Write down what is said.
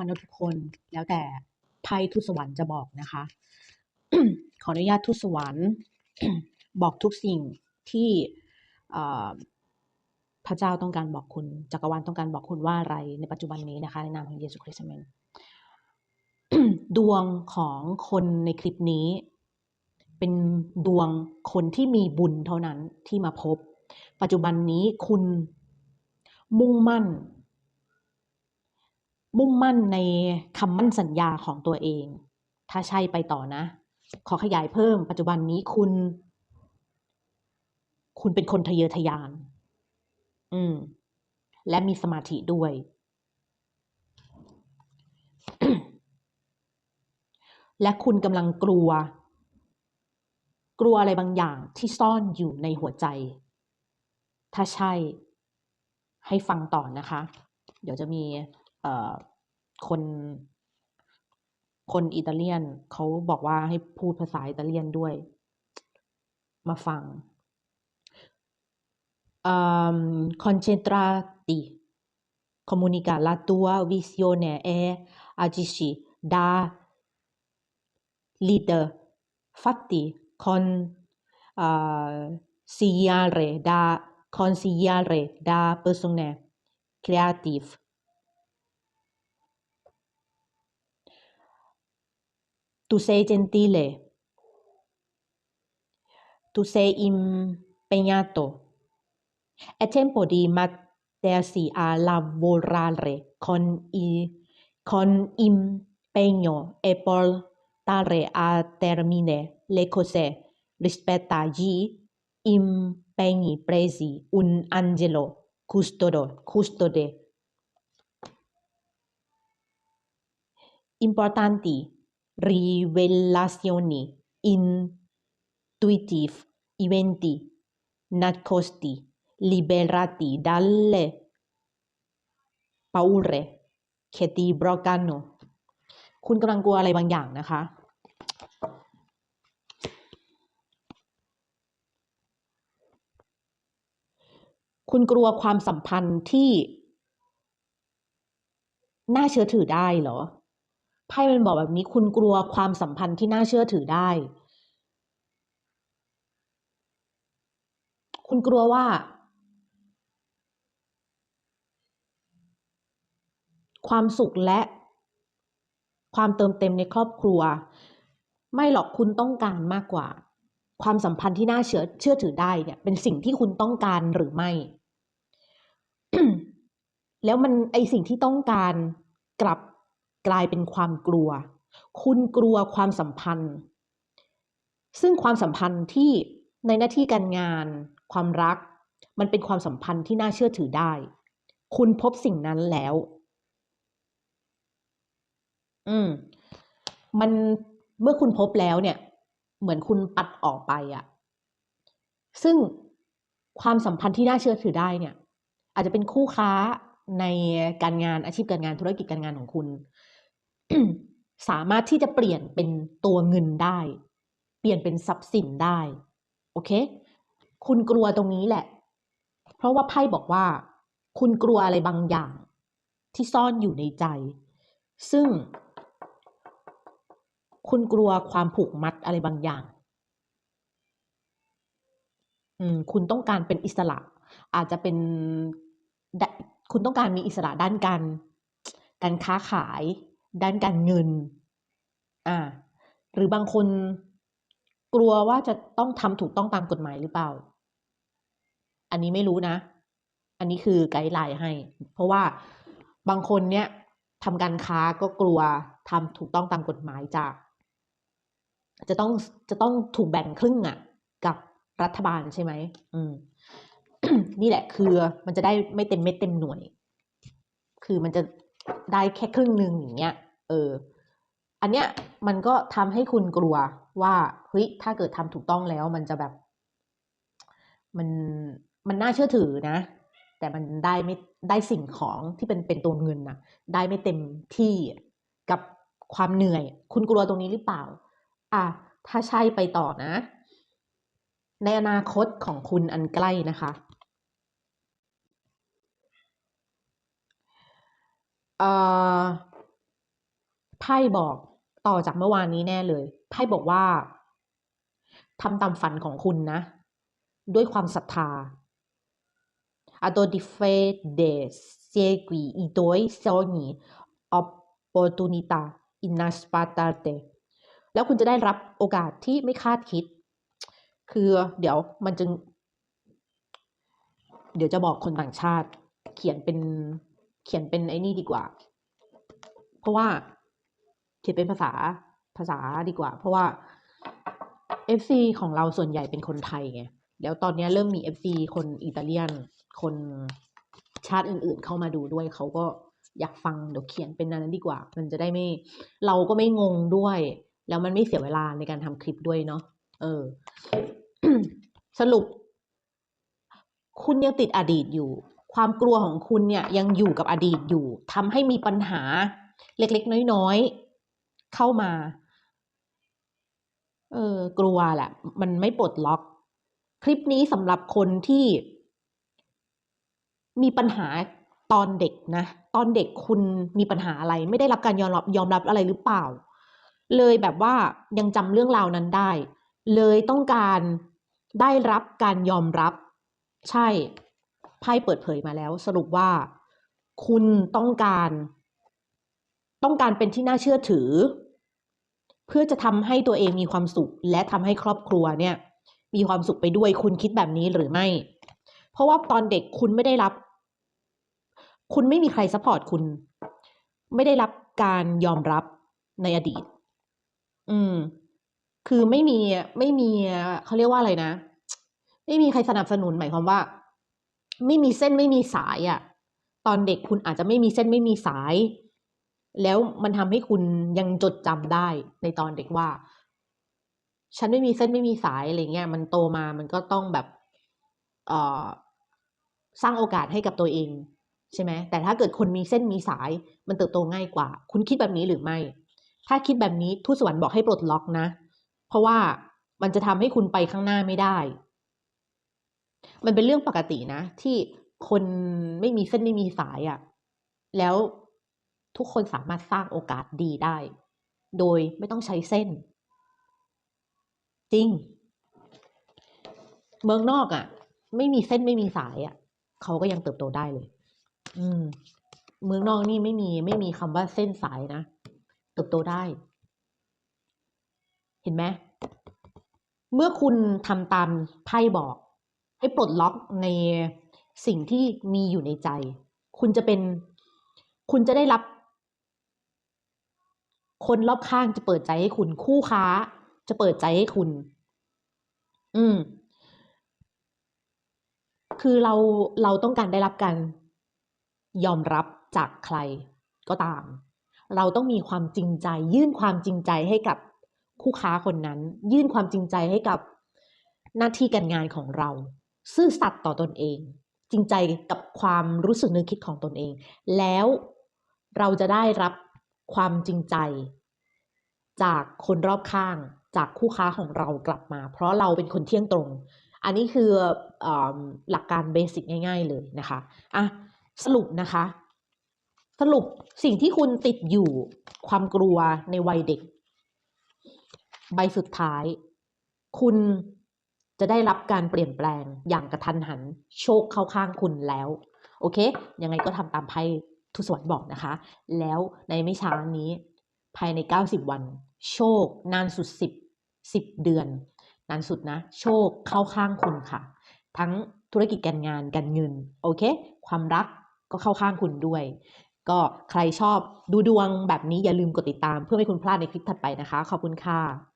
รนะทุกคน แล้วแต่ไพ่ทูตสวรรค์จะบอกนะคะ ขออนุญาตทูตสวรรค์บอกทุกสิ่งที่พระเจ้าต้องการบอกคุณ จักรวาลต้องการบอกคุณว่าอะไรในปัจจุบันนี้นะคะ ในนามของเยซูคริสต์เมนดวงของคนในคลิปนี้ เป็นดวงคนที่มีบุญเท่านั้นที่มาพบ ปัจจุบันนี้คุณมุ่งมั่น มุ่งมั่นในคำมั่นสัญญาของตัวเอง ถ้าใช่ไปต่อนะ ขอขยายเพิ่ม ปัจจุบันนี้คุณ คุณเป็นคนทะเยอทะยาน อืม และมีสมาธิด้วย และคุณกำลังกลัว กลัวอะไรบางอย่างที่ซ่อนอยู่ในหัวใจ ถ้าใช่ ให้ฟังต่อนะคะ เดี๋ยวจะมี คนคนอิตาเลียนเขาบอกว่าให้พูดภาษาอิตาเลียนด้วย มาฟัง concentrati comunica la tua visione e agisci da leader fatti con uh, sigliare da consigliare da persone creative tu sei gentile. Tu sei impegnato. È tempo di mettersi a lavorare con, i, con impegno e portare a termine le cose. Rispetto agli impegni presi. Un angelo custode, custode. Importanti rivelazioni intuitive eventi nascosti liberati dalle paure che ti bloccano คุณกำลังกลัวอะไรบางอย่างนะคะ คุณกลัวความสัมพันธ์ที่ น่าเชื่อถือได้เหรอ ไพ่มันบอกแบบนี้คุณกลัวความสัมพันธ์ที่น่าเชื่อถือได้ คุณกลัวว่า ความสุขและ ความเติมเต็มในครอบครัว ไม่หรอกคุณต้องการมากกว่า ความสัมพันธ์ที่น่าเชื่อเชื่อถือได้เนี่ย เป็นสิ่งที่คุณต้องการหรือไม่ แล้วมันไอสิ่งที่ต้องการกลับ กลายเป็นความกลัว คุณกลัวความสัมพันธ์ ซึ่งความสัมพันธ์ที่ในหน้าที่การงาน ความรัก มันเป็นความสัมพันธ์ที่น่าเชื่อถือได้ คุณพบสิ่งนั้นแล้ว อืม มันเมื่อคุณพบแล้วเนี่ย เหมือนคุณปัดออกไปอะซึ่งความสัมพันธ์ที่น่าเชื่อถือได้เนี่ย อาจจะเป็นคู่ค้า ในการงานอาชีพการงานธุรกิจการงานของคุณ สามารถที่จะเปลี่ยนเป็นตัวเงินได้ เปลี่ยนเป็นทรัพย์สินได้ โอเค คุณกลัวตรงนี้แหละ เพราะว่าไพ่บอกว่า คุณกลัวอะไรบางอย่าง ที่ซ่อนอยู่ในใจ ซึ่ง คุณกลัวความผูกมัดอะไรบางอย่างอืมคุณต้องการเป็นอิสระ อาจจะเป็น คุณต้องการมีอิสระด้านการการค้าขาย ด้านการเงิน อ่า หรือบางคนกลัวว่าจะต้องทำถูกต้องตามกฎหมายหรือเปล่า อันนี้ไม่รู้นะ อันนี้คือไกด์ไลน์ให้ เพราะว่าบางคนเนี่ยทำการค้าก็กลัวทำถูกต้องตามกฎหมายจาก จะต้องจะต้องถูกแบ่งครึ่งอะ่ะ กับรัฐบาลใช่ไหมอืม นี่แหละคือมันจะได้ไม่เต็มเม็ดเต็มหน่วย คือมันจะได้แค่ครึ่งหนึ่งอย่างเงี้ย เออ อันเนี้ยมันก็ทำให้คุณกลัวว่าเฮ้ยถ้าเกิดทำถูกต้องแล้ว มันจะแบบ มันมันน่าเชื่อถือนะ แต่มันได้ไม่ได้สิ่งของที่เป็นเป็นตัวเงินนะได้ไม่เต็มที่กับความเหนื่อย คุณกลัวตรงนี้หรือเปล่า อะถ้าใช่ไปต่อนะ ในอนาคตของคุณอันใกล้นะคะ เอ่อพ่บอกต่อจากเมื่อวานนี้แน่เลยไพ่บอกว่าทำตามฝันของคุณนะ ด้วยความศรัทธา a d o di fe de segui i tuoi sogni opportunità inaspettate แล้วคุณจะได้รับโอกาสที่ไม่คาดคิด คือเดี๋ยวมันจะเดี๋ยวจะบอกคนต่างชาติ เขียนเป็น เขียนเป็นไอ้นี่ดีกว่า เพราะว่าเขียนเป็นภาษาภาษาดีกว่า เพราะว่า FC ของเราส่วนใหญ่เป็นคนไทยไงแล้วตอนนี้เริ่มมี FC คนอิตาเลียน คนชาติอื่นๆเข้ามาดูด้วยเขาก็อยากฟังเดี๋ยวเขียนเป็นนั้นดีกว่า มันจะได้ไม่ เราก็ไม่งงด้วย แล้วมันไม่เสียเวลาในการทำคลิปด้วยเนาะเออ สรุป คุณยังติดอดีตอยู่ ความกลัวของคุณเนี่ยยังอยู่กับอดีตอยู่ทำให้มีปัญหาเล็กๆ น้อยๆ เข้ามา เออกลัวแหละ มันไม่ปลดล็อก คลิปนี้สำหรับคนที่ มีปัญหาตอนเด็กนะ ตอนเด็กคุณมีปัญหาอะไร ไม่ได้รับการยอมรับยอมรับอะไรหรือเปล่า เลยแบบว่ายังจำเรื่องราวนั้นได้ เลยต้องการได้รับการยอมรับ ใช่ ไพ่เปิดเผยมาแล้ว สรุปว่า คุณต้องการ ต้องการเป็นที่น่าเชื่อถือ เพื่อจะทำให้ตัวเองมีความสุข และทำให้ครอบครัวเนี่ย มีความสุขไปด้วยคุณคิดแบบนี้หรือไม่ เพราะว่าตอนเด็กคุณไม่ได้รับ คุณไม่มีใครซัพพอร์ตคุณ ไม่ได้รับการยอมรับในอดีต อืม คือไม่มีไม่มีเขาเรียกว่าอะไรนะ ไม่มีใครสนับสนุนหมายความว่า ไม่มีเส้นไม่มีสายอะ่ะ ตอนเด็กคุณอาจจะไม่มีเส้นไม่มีสาย แล้วมันทำให้คุณยังจดจำได้ในตอนเด็กว่า ฉันไม่มีเส้นไม่มีสายอะไรเงี้ยมันโตมามันก็ต้องแบบเอ่อสร้างโอกาสให้กับตัวเองใช่ไหมแต่ถ้าเกิดคนมีเส้นมีสาย มันเติบโตง่ายกว่า คุณคิดแบบนี้หรือไม่ ถ้าคิดแบบนี้ทูตสวรรค์บอกให้ปลดล็อกนะ เพราะว่ามันจะทำให้คุณไปข้างหน้าไม่ได้ มันเป็นเรื่องปกตินะ ที่คนไม่มีเส้นไม่มีสายอะ่ะ แล้วทุกคนสามารถสร้างโอกาสดีได้ โดยไม่ต้องใช้เส้น จริง เมืองนอกอะ่ะ ไม่มีเส้นไม่มีสายอะ่ะเขาก็ยังเติบโตได้เลย อืม เมืองนอกนี่ไม่มีไม่มีคำว่าเส้นสายนะเติบโตได้ เห็นไหมเมื่อคุณทำตามไพ่บอก ให้ปลดล็อกในสิ่งที่มีอยู่ในใจ คุณจะเป็น คุณจะได้รับ คนรอบข้างจะเปิดใจให้คุณคู่ค้า จะเปิดใจให้คุณ อืม คือเราเราต้องการได้รับการยอมรับจากใครก็ตาม เราต้องมีความจริงใจ ยื่นความจริงใจให้กับคู่ค้าคนนั้น ยื่นความจริงใจให้กับหน้าที่การงานของเรา ซื่อสัตย์ต่อตอนเอง จริงใจกับความรู้สึกนึกคิดของตนเอง แล้วเราจะได้รับความจริงใจ จากคนรอบข้าง จากคู่ค้าของเรากลับมา เพราะเราเป็นคนเที่ยงตรง อันนี้คืออหลักการเบสิกง่าย ๆ เลยนะคะอะสรุปนะคะ สรุปสิ่งที่คุณติดอยู่ความกลัวในวัยเด็ก ใบสุดท้าย คุณ จะได้รับการเปลี่ยนแปลงอย่างกระทันหันโชคเข้าข้างคุณแล้ว โอเค ยังไงก็ทำตามไพ่ทุสวรรค์บอกนะคะ แล้วในไม่ช้านี้ภายใน 90 วัน โชคนานสุด 10 10 เดือน นานสุดนะ โชคเข้าข้างคุณค่ะ ทั้งธุรกิจการงานการเงิน โอเค ความรักก็เข้าข้างคุณด้วย ก็ใครชอบดูดวงแบบนี้อย่าลืมกดติดตามเพื่อไม่คุณพลาดในคลิปถัดไปนะคะ ขอบคุณค่ะ